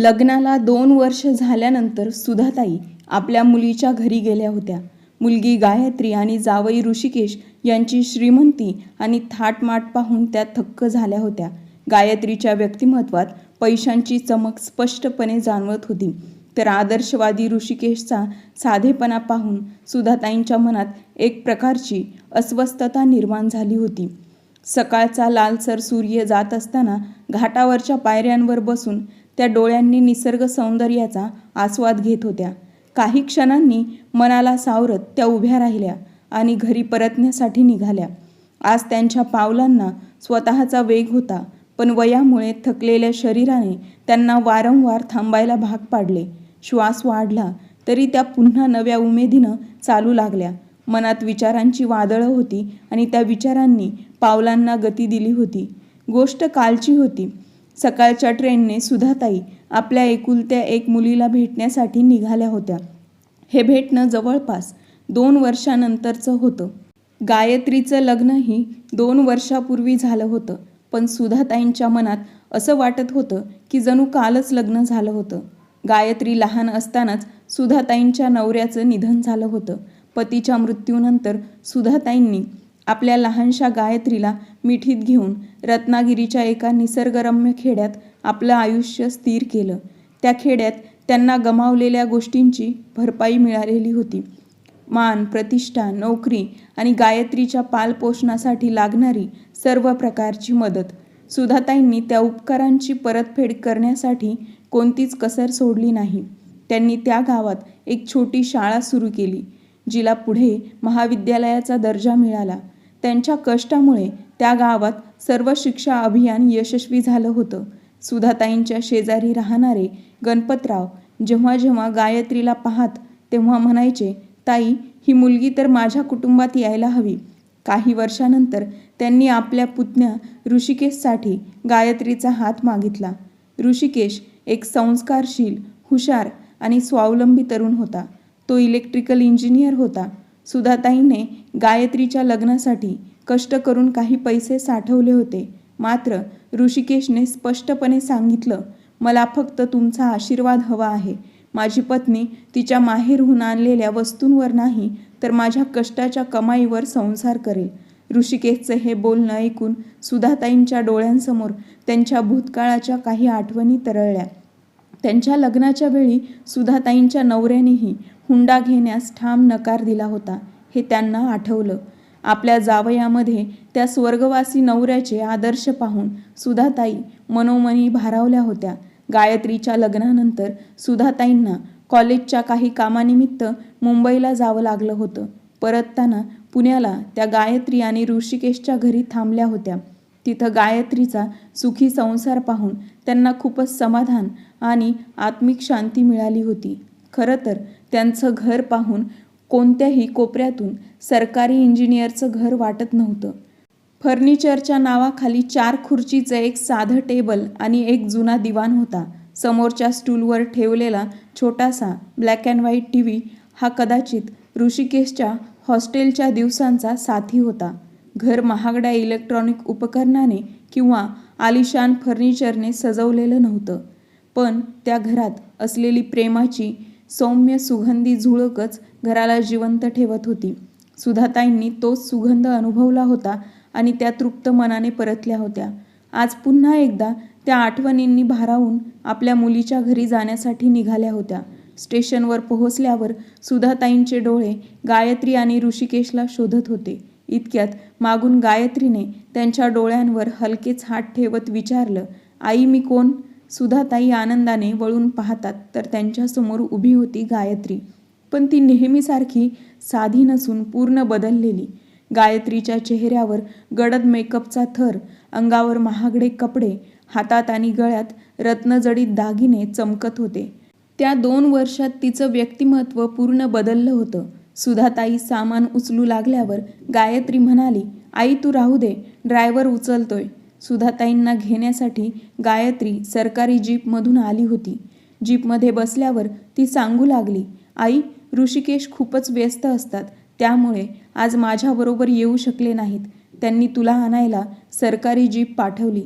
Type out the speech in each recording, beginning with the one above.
लग्नाला दोन वर्ष झाल्यानंतर सुधाताई आपल्या मुलीच्या घरी गेल्या होत्या. मुलगी गायत्री आणि जावई ऋषिकेश यांची श्रीमंती आणि थाटमाट पाहून त्या थक्क झाल्या होत्या. गायत्रीच्या व्यक्तिमत्वात पैशांची चमक स्पष्टपणे जाणवत होती. तर आदर्शवादी ऋषिकेशचा साधेपणा पाहून सुधाताईंच्या मनात एक प्रकारची अस्वस्थता निर्माण झाली होती. सकाळचा लालसर सूर्य जात असताना घाटावरच्या पायऱ्यांवर बसून त्या डोळ्यांनी निसर्ग सौंदर्याचा आस्वाद घेत होत्या. काही क्षणांनी मनाला सावरत त्या उभ्या राहिल्या आणि घरी परतण्यासाठी निघाल्या. आज त्यांच्या पावलांना स्वतःचा वेग होता पण वयामुळे थकलेल्या शरीराने त्यांना वारंवार थांबायला भाग पाडले. श्वास वाढला तरी त्या पुन्हा नव्या उमेदीनं चालू लागल्या. मनात विचारांची वादळं होती आणि त्या विचारांनी पावलांना गती दिली होती. गोष्ट कालची होती. सकाळच्या ट्रेनने सुधाताई आपल्या एकुलत्या एक मुलीला भेटण्यासाठी निघाल्या होत्या. हे भेटणं जवळपास दोन वर्षानंतरचं होतं. गायत्रीचं लग्नही दोन वर्षापूर्वी झालं होतं पण सुधाताईंच्या मनात असं वाटत होतं की जणू कालच लग्न झालं होतं. गायत्री लहान असतानाच सुधाताईंच्या नवऱ्याचं निधन झालं होतं. पतीच्या मृत्यूनंतर सुधाताईंनी आपल्या लहानशा गायत्रीला मिठीत घेऊन रत्नागिरीच्या एका निसर्गरम्य खेड्यात आपलं आयुष्य स्थिर केलं. त्या खेड्यात त्यांना गमावलेल्या गोष्टींची भरपाई मिळालेली होती. मान प्रतिष्ठा नोकरी आणि गायत्रीच्या पालपोषणासाठी लागणारी सर्व प्रकारची मदत. सुधाताईंनी त्या उपकारांची परतफेड करण्यासाठी कोणतीच कसर सोडली नाही. त्यांनी त्या गावात एक छोटी शाळा सुरू केली जिला पुढे महाविद्यालयाचा दर्जा मिळाला. त्यांच्या कष्टामुळे त्या गावात सर्व शिक्षा अभियान यशस्वी झालं होतं. सुधाताईंच्या शेजारी राहणारे गणपतराव जेव्हा जेव्हा गायत्रीला पाहात तेव्हा म्हणायचे ताई ही मुलगी तर माझ्या कुटुंबात यायला हवी. काही वर्षानंतर त्यांनी आपल्या पुतण्या ऋषिकेशसाठी गायत्रीचा हात मागितला. ऋषिकेश एक संस्कारशील हुशार आणि स्वावलंबी तरुण होता. तो इलेक्ट्रिकल इंजिनियर होता. सुधाताईने गायत्रीच्या लग्नासाठी कष्ट करून काही पैसे साठवले होते. मात्र ऋषिकेशने स्पष्टपणे सांगितलं मला फक्त तुमचा आशीर्वाद हवा आहे. माझी पत्नी तिच्या माहेरहून आणलेल्या वस्तूंवर नाही तर माझ्या कष्टाच्या कमाईवर संसार करेल. ऋषिकेशचं हे बोलणं ऐकून सुधाताईंच्या डोळ्यांसमोर त्यांच्या भूतकाळाच्या काही आठवणी तरळल्या. त्यांच्या लग्नाच्या वेळी सुधाताईंच्या नवऱ्यानेही हुंडा घेण्यास ठाम नकार दिला होता हे त्यांना आठवलं. आपल्या जावयामध्ये त्या स्वर्गवासी नवऱ्याचे आदर्श पाहून सुधाताई मनोमनी भारावल्या होत्या. गायत्रीच्या लग्नानंतर सुधाताईंना कॉलेजच्या काही कामानिमित्त मुंबईला जावं लागलं होतं. परतताना पुण्याला त्या गायत्री आणि ऋषिकेशच्या घरी थांबल्या होत्या. तिथं गायत्रीचा सुखी संसार पाहून त्यांना खूपच समाधान आणि आत्मिक शांती मिळाली होती. खरं तर त्यांचं घर पाहून कोणत्याही कोपऱ्यातून सरकारी इंजिनियरचं घर वाटत नव्हतं. फर्निचरच्या नावाखाली चार खुर्चीचं एक साधं टेबल आणि एक जुना दिवाण होता. समोरच्या स्टूलवर ठेवलेला छोटासा black and white T V हा कदाचित ऋषिकेशच्या हॉस्टेलच्या दिवसांचा साथी होता. घर महागड्या इलेक्ट्रॉनिक उपकरणाने किंवा आलिशान फर्निचरने सजवलेलं नव्हतं. पण त्या घरात असलेली प्रेमाची सौम्य सुगंधी झुळकच घराला जिवंत ठेवत होती. सुधाताईंनी तोच सुगंध अनुभवला होता आणि त्या तृप्त मनाने परतल्या होत्या. आज पुन्हा एकदा त्या आठवणींनी भारावून आपल्या मुलीच्या घरी जाण्यासाठी निघाल्या होत्या. स्टेशनवर पोहोचल्यावर सुधाताईंचे डोळे गायत्री आणि ऋषिकेशला शोधत होते. इतक्यात मागून गायत्रीने त्यांच्या डोळ्यांवर हलकेच हात ठेवत विचारलं आई मी कोण? सुधाताई आनंदाने वळून पाहतात तर त्यांच्यासमोर उभी होती गायत्री. पण ती नेहमीसारखी साधी नसून पूर्ण बदललेली. गायत्रीच्या चेहऱ्यावर गडद मेकअपचा थर अंगावर महागडे कपडे हातात आणि गळ्यात रत्नजडीत दागिने चमकत होते. त्या दोन वर्षात तिचं व्यक्तिमत्व पूर्ण बदललं होतं. सुधाताई सामान उचलू लागल्यावर गायत्री म्हणाली आई तू राहू दे ड्रायव्हर उचलतोय. सुधाताईंना घेण्यासाठी गायत्री सरकारी जीपमधून आली होती. जीपमध्ये बसल्यावर ती सांगू लागली आई ऋषिकेश खूपच व्यस्त असतात त्यामुळे आज माझ्याबरोबर येऊ शकले नाहीत. त्यांनी तुला आणायला सरकारी जीप पाठवली.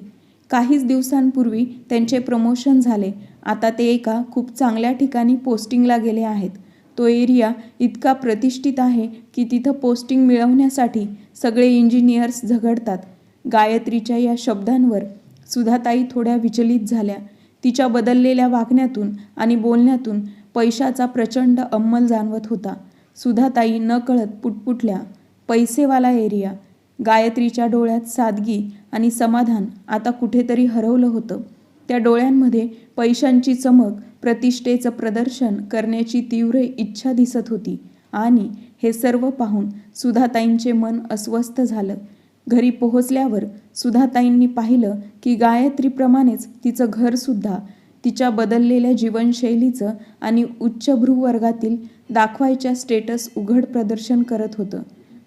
काहीच दिवसांपूर्वी त्यांचे प्रमोशन झाले. आता ते एका खूप चांगल्या ठिकाणी पोस्टिंगला गेले आहेत. तो एरिया इतका प्रतिष्ठित आहे की तिथं पोस्टिंग मिळवण्यासाठी सगळे इंजिनियर्स झगडतात. गायत्रीच्या या शब्दांवर सुधाताई थोड्या विचलित झाल्या. तिच्या बदललेल्या वागण्यातून आणि बोलण्यातून पैशाचा प्रचंड अंमल जाणवत होता. सुधाताई न कळत पुटपुटल्या पैसेवाला एरिया. गायत्रीच्या डोळ्यात सादगी आणि समाधान आता कुठेतरी हरवलं होतं. त्या डोळ्यांमध्ये पैशांची चमक प्रतिष्ठेचं प्रदर्शन करण्याची तीव्र इच्छा दिसत होती. आणि हे सर्व पाहून सुधाताईंचे मन अस्वस्थ झालं. घरी पोहोचल्यावर सुधाताईंनी पाहिलं की गायत्रीप्रमाणेच तिचं घरसुद्धा तिच्या बदललेल्या जीवनशैलीचं आणि उच्चभ्रू वर्गातील दाखवायच्या स्टेटस उघड प्रदर्शन करत होतं.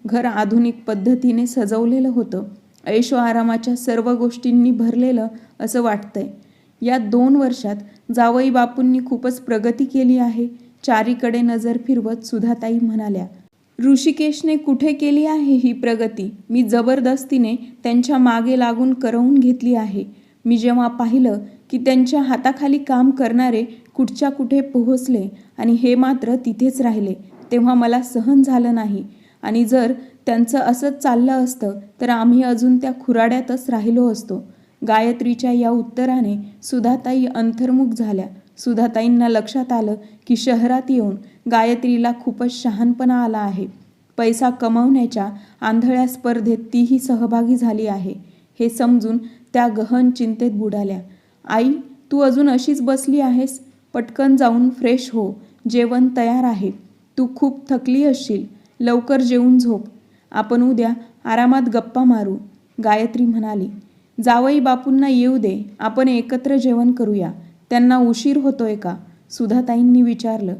घर आधुनिक पद्धतीने सजवलेलं होतं. ऐशो आरामाच्या सर्व गोष्टींनी भरलेलं असं वाटतंय. या दोन वर्षात जावई बापूंनी खूपच प्रगती केली आहे. चारीकडे नजर फिरवत सुधाताई म्हणाल्या ऋषिकेशने कुठे केली आहे ही प्रगती? मी जबरदस्तीने त्यांच्या मागे लागून करवून घेतली आहे. मी जेव्हा पाहिलं की त्यांच्या हाताखाली काम करणारे कुठच्या कुठे पोहोचले आणि हे मात्र तिथेच राहिले तेव्हा मला सहन झालं नाही. आणि जर त्यांचं असंच चाललं असतं तर आम्ही अजून त्या खुराड्यातच राहिलो असतो. गायत्रीच्या या उत्तराने सुधाताई अंतर्मुख झाल्या. सुधाताईंना लक्षात आलं की शहरात येऊन गायत्रीला खूपच शहाणपणा आला आहे. पैसा कमवण्याच्या आंधळ्या स्पर्धेत तीही सहभागी झाली आहे. हे समजून त्या गहन चिंतेत बुडाल्या. आई तू अजून अशीच बसली आहेस? पटकन जाऊन फ्रेश हो. जेवण तयार आहे. तू खूप थकली असशील. लवकर जेवून झोप. आपण उद्या आरामात गप्पा मारू गायत्री म्हणाली. जावई बापूंना येऊ दे. आपण एकत्र जेवण करूया. त्यांना उशीर होतोय का? सुधाताईंनी विचारलं.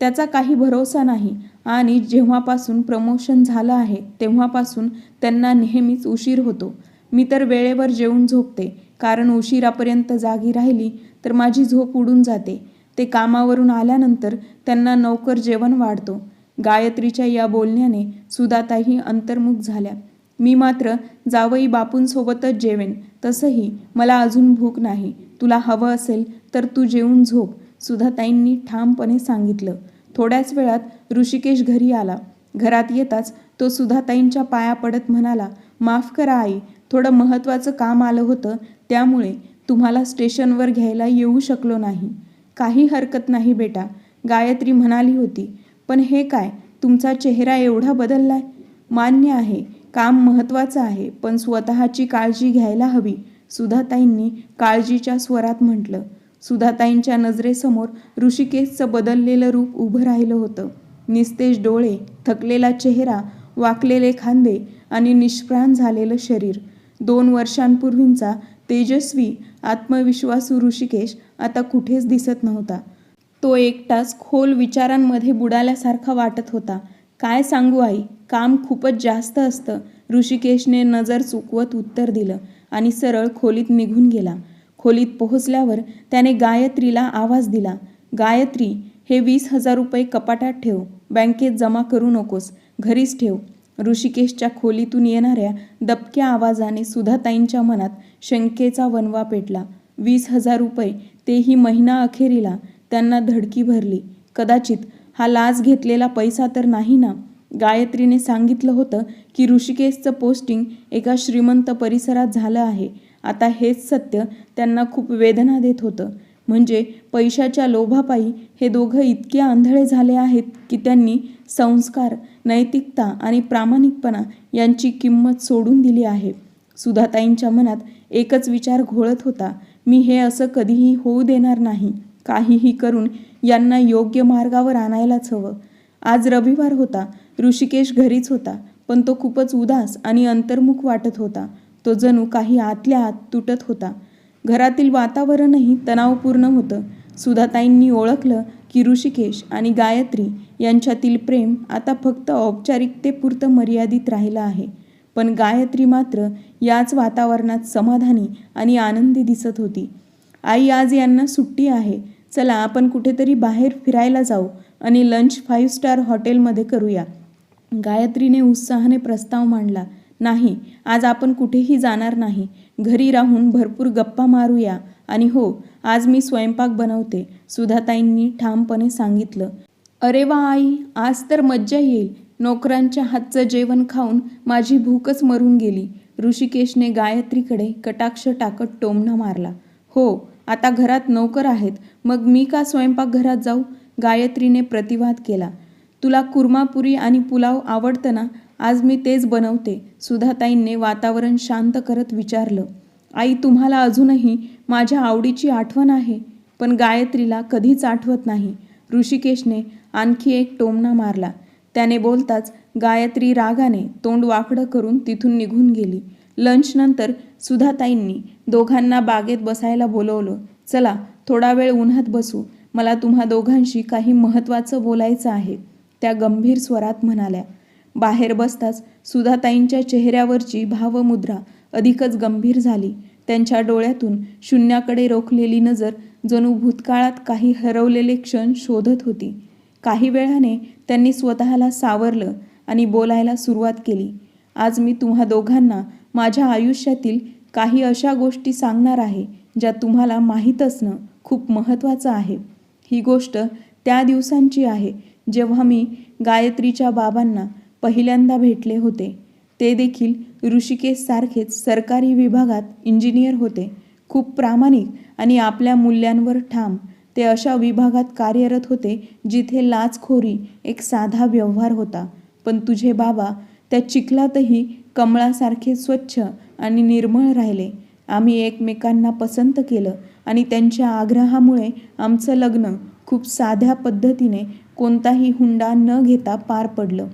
त्याचा काही भरोसा नाही आणि जेव्हापासून प्रमोशन झालं आहे तेव्हापासून त्यांना नेहमीच उशीर होतो. मी तर वेळेवर जेवून झोपते. कारण उशिरापर्यंत जागी राहिली तर माझी झोप उडून जाते. ते कामावरून आल्यानंतर त्यांना नोकर जेवण वाढतो. गायत्रीच्या या बोलण्याने सुधाताही अंतर्मुख झाल्या. मी मात्र जावई बापूंसोबतच जेवेन. तसंही मला अजून भूक नाही. तुला हवं असेल तर तू जेवून झोप सुधाताईंनी ठामपणे सांगितलं. थोड्याच वेळात ऋषिकेश घरी आला. घरात येताच तो सुधाताईंच्या पाया पडत म्हणाला माफ करा आई थोडं महत्त्वाचं काम आलं होतं त्यामुळे तुम्हाला स्टेशनवर घ्यायला येऊ शकलो नाही. काही हरकत नाही बेटा गायत्री म्हणाली होती. पण हे काय तुमचा चेहरा एवढा बदललाय? मान्य आहे काम महत्त्वाचं आहे पण स्वतःची काळजी घ्यायला हवी. सुधाताईंनी काळजीच्या स्वरात म्हटलं. सुधाताईंच्या नजरेसमोर ऋषिकेशचं बदललेलं रूप उभं राहिलं होतं. निस्तेज डोळे थकलेला चेहरा वाकलेले खांदे आणि निष्प्राण झालेलं शरीर. दोन वर्षांपूर्वींचा तेजस्वी आत्मविश्वासू ऋषिकेश आता कुठेच दिसत नव्हता. तो एकटाच खोल विचारांमध्ये बुडाल्यासारखा वाटत होता. काय सांगू आई? काम खूपच जास्त असतं. ऋषिकेशने नजर चुकवत उत्तर दिलं. आणि सरळ खोलीत निघून गेला. खोलीत पोहोचल्यावर त्याने गायत्रीला आवाज दिला गायत्री हे वीस हजार रुपये कपाटात ठेव बँकेत जमा करू नकोस घरीच ठेव ऋषिकेशच्या खोलीतून येणाऱ्या दबक्या आवाजाने सुधाताईंच्या मनात शंकेचा वनवा पेटला. वीस हजार रुपये तेही महिना अखेरीला त्यांना धडकी भरली. कदाचित हा लाच घेतलेला पैसा तर नाही ना? गायत्रीने सांगितलं होतं की ऋषिकेशचं पोस्टिंग एका श्रीमंत परिसरात झालं आहे. आता हेच सत्य त्यांना खूप वेदना देत होतं. म्हणजे पैशाच्या लोभापायी हे दोघं इतके आंधळे झाले आहेत की त्यांनी संस्कार नैतिकता आणि प्रामाणिकपणा यांची किंमत सोडून दिली आहे. सुधाताईंच्या मनात एकच विचार घोळत होता मी हे असं कधीही होऊ देणार नाही. काहीही करून यांना योग्य मार्गावर आणायलाच हवं. आज रविवार होता ऋषिकेश घरीच होता पण तो खूपच उदास आणि अंतर्मुख वाटत होता. तो जणू काही आतल्या आत तुटत होता. घरातील वातावरणही तणावपूर्ण होतं. सुधाताईंनी ओळखलं की ऋषिकेश आणि गायत्री यांच्यातील प्रेम आता फक्त औपचारिकतेपुरतं मर्यादित राहिलं आहे. पण गायत्री मात्र याच वातावरणात समाधानी आणि आनंदी दिसत होती. आई आज यांना सुट्टी आहे. चला आपण कुठेतरी बाहेर फिरायला जाऊ आणि लंच फाईव्ह स्टार हॉटेलमध्ये करूया. गायत्रीने उत्साहाने प्रस्ताव मांडला नाही आज आपण कुठेही जाणार नाही. घरी राहून भरपूर गप्पा मारूया. आणि हो आज मी स्वयंपाक बनवते सुधाताईंनी ठामपणे सांगितलं. अरे वा आई आज तर मज्जा येईल. नोकरांच्या हातचं जेवण खाऊन माझी भूकच मरून गेली. ऋषिकेशने गायत्रीकडे कटाक्ष टाकत टोमणा मारला. हो आता घरात नोकर आहेत. मग मी का स्वयंपाकघरात जाऊ? गायत्रीने प्रतिवाद केला. तुला कुर्मापुरी आणि पुलाव आवडतं ना? आज मी तेच बनवते. सुधाताईंने वातावरण शांत करत विचारलं. आई तुम्हाला अजूनही माझ्या आवडीची आठवण आहे? पण गायत्रीला कधीच आठवत नाही. ऋषिकेशने आणखी एक टोमणा मारला. त्याने बोलताच गायत्री रागाने तोंड वाकडं करून तिथून निघून गेली. लंचनंतर सुधाताईंनी दोघांना बागेत बसायला बोलवलं. चला थोडा वेळ उन्हात बसू. मला तुम्हा दोघांशी काही महत्त्वाचं बोलायचं आहे. त्या गंभीर स्वरात म्हणाल्या बाहेर बसताच सुधाताईंच्या चेहऱ्यावरची भावमुद्रा अधिकच गंभीर झाली. त्यांच्या डोळ्यातून शून्याकडे रोखलेली नजर जणू भूतकाळात काही हरवलेले क्षण शोधत होती. काही वेळाने त्यांनी स्वतःला सावरलं आणि बोलायला सुरुवात केली. आज मी तुम्हा दोघांना माझ्या आयुष्यातील काही अशा गोष्टी सांगणार आहे ज्या तुम्हाला माहीत असणं खूप महत्त्वाचं आहे. ही गोष्ट त्या दिवसांची आहे. जेव्हा मी गायत्रीच्या बाबांना पहिल्यांदा भेटले होते ते देखील ऋषिकेशसारखेच सरकारी विभागात इंजिनियर होते. खूप प्रामाणिक आणि आपल्या मूल्यांवर ठाम ते अशा विभागात कार्यरत होते जिथे लाचखोरी एक साधा व्यवहार होता. पण तुझे बाबा त्या चिखलातही कमळासारखे स्वच्छ आणि निर्मळ राहिले. आम्ही एकमेकांना पसंत केलं आणि त्यांच्या आग्रहामुळे आमचं लग्न खूप साध्या पद्धतीने कोणताही हुंडा न घेता पार पडलं.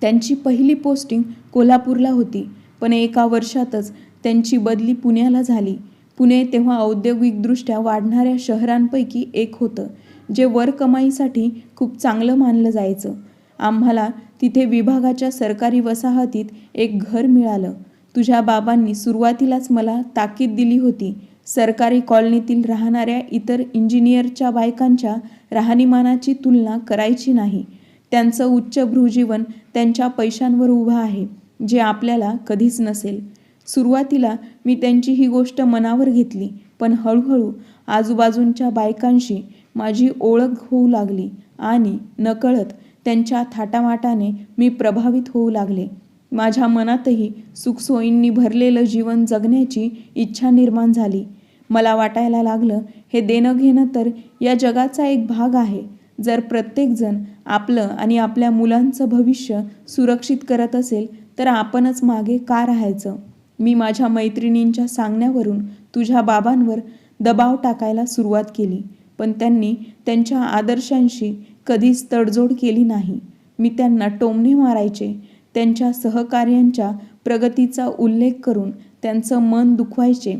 त्यांची पहिली पोस्टिंग कोल्हापूरला होती पण एका वर्षातच त्यांची बदली पुण्याला झाली. पुणे तेव्हा औद्योगिकदृष्ट्या वाढणाऱ्या शहरांपैकी एक होतं जे वर कमाईसाठी खूप चांगलं मानलं जायचं. आम्हाला तिथे विभागाच्या सरकारी वसाहतीत एक घर मिळालं. तुझ्या बाबांनी सुरुवातीलाच मला ताकीद दिली होती सरकारी कॉलनीतील राहणाऱ्या इतर इंजिनियरच्या बायकांच्या राहणीमानाची तुलना करायची नाही. त्यांचं उच्चभ्रू जीवन त्यांच्या पैशांवर उभं आहे जे आपल्याला कधीच नसेल. सुरुवातीला मी त्यांची ही गोष्ट मनावर घेतली पण हळूहळू आजूबाजूंच्या बायकांशी माझी ओळख होऊ लागली आणि नकळत त्यांच्या थाटामाटाने मी प्रभावित होऊ लागले. माझ्या मनातही सुखसोयींनी भरलेलं जीवन जगण्याची इच्छा निर्माण झाली. मला वाटायला लागलं हे देणं घेणं तर या जगाचा एक भाग आहे. जर प्रत्येकजण आपलं आणि आपल्या मुलांचं भविष्य सुरक्षित करत असेल तर आपणच मागे का राहायचं? मी माझ्या मैत्रिणींच्या सांगण्यावरून तुझ्या बाबांवर दबाव टाकायला सुरुवात केली पण त्यांनी त्यांच्या आदर्शांशी कधीच तडजोड केली नाही. मी त्यांना टोमणे मारायचे त्यांच्या सहकार्यांच्या प्रगतीचा उल्लेख करून त्यांचं मन दुखवायचे.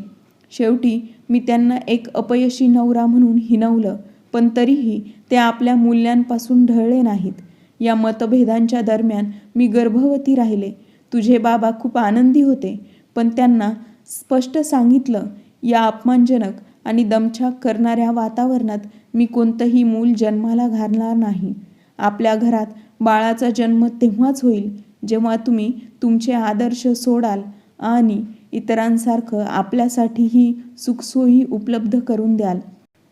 शेवटी मी त्यांना एक अपयशी नवरा म्हणून हिनवलं पण तरीही ते आपल्या मूल्यांपासून ढळले नाहीत. या मतभेदांच्या दरम्यान मी गर्भवती राहिले. तुझे बाबा खूप आनंदी होते पण त्यांना स्पष्ट सांगितलं या अपमानजनक आणि दमछाक करणाऱ्या वातावरणात मी कोणतंही मूल जन्माला घालणार नाही. आपल्या घरात बाळाचा जन्म तेव्हाच होईल जेव्हा तुम्ही तुमचे आदर्श सोडाल आणि इतरांसारखं आपल्यासाठीही सुखसोयी उपलब्ध करून द्याल.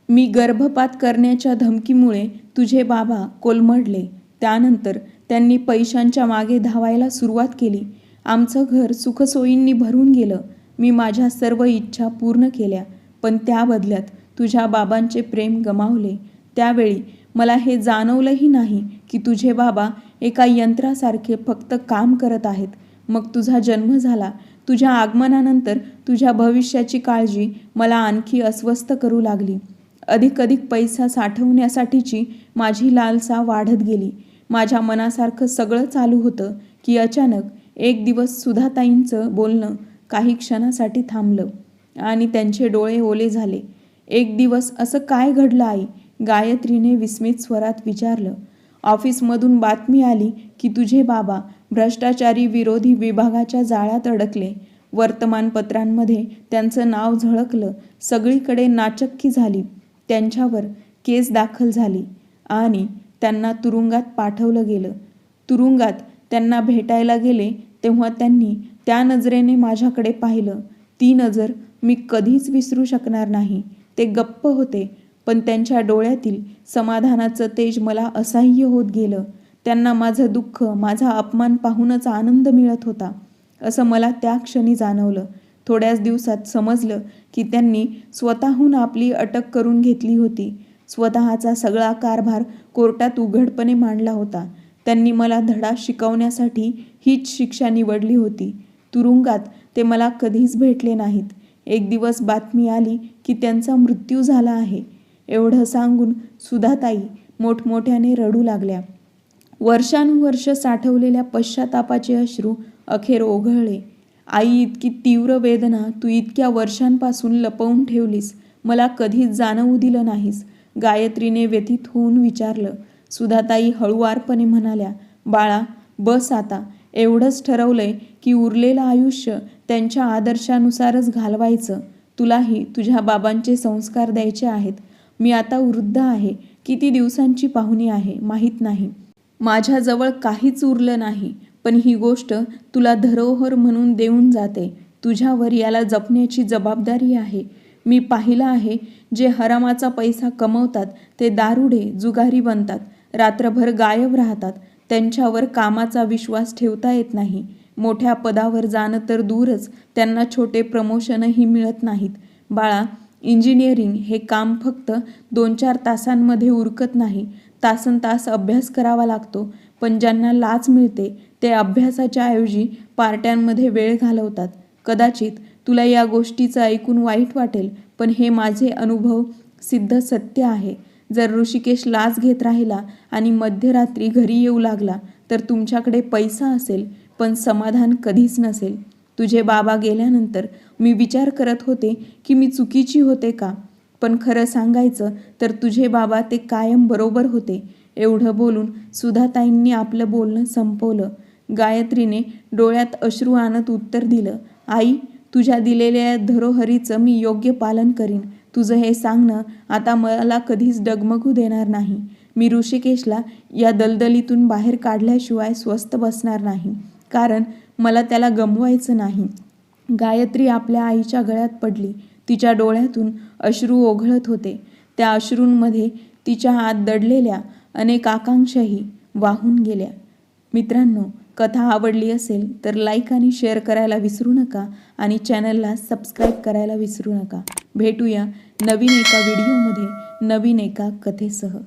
मी गर्भपात करण्याच्या धमकीमुळे तुझे बाबा कोलमडले. त्यानंतर त्यांनी पैशांच्या मागे धावायला सुरुवात केली. आमचं घर सुखसोयींनी भरून गेलं. मी माझ्या सर्व इच्छा पूर्ण केल्या पण त्या बदल्यात तुझ्या बाबांचे प्रेम गमावले. त्यावेळी मला हे जाणवलंही नाही की तुझे बाबा एका यंत्रासारखे फक्त काम करत आहेत. मग तुझा जन्म झाला तुझ्या आगमनानंतर तुझ्या भविष्याची काळजी मला आणखी अस्वस्थ करू लागली. अधिक पैसा साठवण्यासाठीची माझी लालसा वाढत गेली. माझ्या मनासारखं सगळं चालू होतं की अचानक एक दिवस सुधाताईंचं बोलणं काही क्षणासाठी थांबलं आणि त्यांचे डोळे ओले झाले. एक दिवस असं काय घडलं आई? गायत्रीने विस्मित स्वरात विचारलं. ऑफिसमधून बातमी आली की तुझे बाबा भ्रष्टाचारी विरोधी विभागाच्या जाळ्यात अडकले. वर्तमानपत्रांमध्ये त्यांचं नाव झळकलं. सगळीकडे नाचक्की झाली. त्यांच्यावर केस दाखल झाली आणि त्यांना तुरुंगात पाठवलं गेलं. तुरुंगात त्यांना भेटायला गेले तेव्हा त्यांनी त्या नजरेने माझ्याकडे पाहिलं. ती नजर मी कधीच विसरू शकणार नाही. ते गप्प होते पण त्यांच्या डोळ्यातील समाधानाचं तेज मला असह्य होत गेलं. त्यांना माझं दुःख माझा अपमान पाहूनच आनंद मिळत होता असं मला त्या क्षणी जाणवलं. थोड्याच दिवसात समजलं की त्यांनी स्वतःहून आपली अटक करून घेतली होती. स्वतःचा सगळा कारभार कोर्टात उघडपणे मांडला होता. त्यांनी मला धडा शिकवण्यासाठी हीच शिक्षा निवडली होती. तुरुंगात ते मला कधीच भेटले नाहीत. एक दिवस बातमी आली की त्यांचा मृत्यू झाला आहे. एवढं सांगून सुधाताई मोठमोठ्याने रडू लागल्या. वर्षानुवर्ष साठवलेल्या पश्चातापाचे अश्रू अखेर ओघळले. आई इतकी तीव्र वेदना तू इतक्या वर्षांपासून लपवून ठेवलीस मला कधीच जाणवू दिलं नाहीस. गायत्रीने व्यथित होऊन विचारलं. सुधाताई हळुवारपणे म्हणाल्या बाळा बस आता. एवढंच ठरवलंय की उरलेलं आयुष्य त्यांच्या आदर्शानुसारच घालवायचं. तुलाही तुझ्या बाबांचे संस्कार द्यायचे आहेत. मी आता वृद्ध आहे. किती दिवसांची पाहुणी आहे माहीत नाही. माझ्याजवळ काहीच उरलं नाही पण ही गोष्ट तुला धरोहर म्हणून देऊन जाते. तुझ्यावर याला जपण्याची जबाबदारी आहे. मी पाहिलं आहे जे हरामाचा पैसा कमवतात ते दारुडे जुगारी बनतात. रात्रभर गायब राहतात. त्यांच्यावर कामाचा विश्वास ठेवता येत नाही. मोठ्या पदावर जाणं तर दूरच त्यांना छोटे प्रमोशनही मिळत नाहीत. बाळा इंजिनिअरिंग हे काम फक्त दोन चार तासांमध्ये उरकत नाही. तासन तास अभ्यास करावा लागतो. पण ज्यांना लाच मिळते ते अभ्यासाच्या ऐवजी पार्ट्यांमध्ये वेळ घालवतात. कदाचित तुला या गोष्टीचं ऐकून वाईट वाटेल पण हे माझे अनुभव सिद्ध सत्य आहे. जर ऋषिकेश लाच घेत राहिला आणि मध्यरात्री घरी येऊ लागला तर तुमच्याकडे पैसा असेल पण समाधान कधीच नसेल. तुझे बाबा गेल्यानंतर मी विचार करत होते की मी चुकीची होते का? पण खरं सांगायचं तर तुझे बाबा ते कायम बरोबर होते. एवढं बोलून सुधाताईंनी आपलं बोलणं संपवलं. गायत्रीने डोळ्यात अश्रू आणत उत्तर दिलं आई तुझ्या दिलेल्या धरोहरीचं मी योग्य पालन करीन. तुझं हे सांगणं आता मला कधीच डगमगू देणार नाही. मी ऋषिकेशला या दलदलीतून बाहेर काढल्याशिवाय स्वस्त बसणार नाही. कारण मला त्याला गमवायचं नाही. गायत्री आपल्या आईच्या गळ्यात पडली. तिच्या डोळ्यातून अश्रू ओघळत होते. त्या अश्रूंमध्ये तिच्या आत दडलेल्या अनेक आकांक्षाही वाहून गेल्या. मित्रांनो कथा आवडली असेल तर लाईक आणि शेअर करायला विसरू नका आणि चॅनलला सबस्क्राईब करायला विसरू नका. भेटूया नवीन एका व्हिडिओमध्ये नवीन एका कथेसह.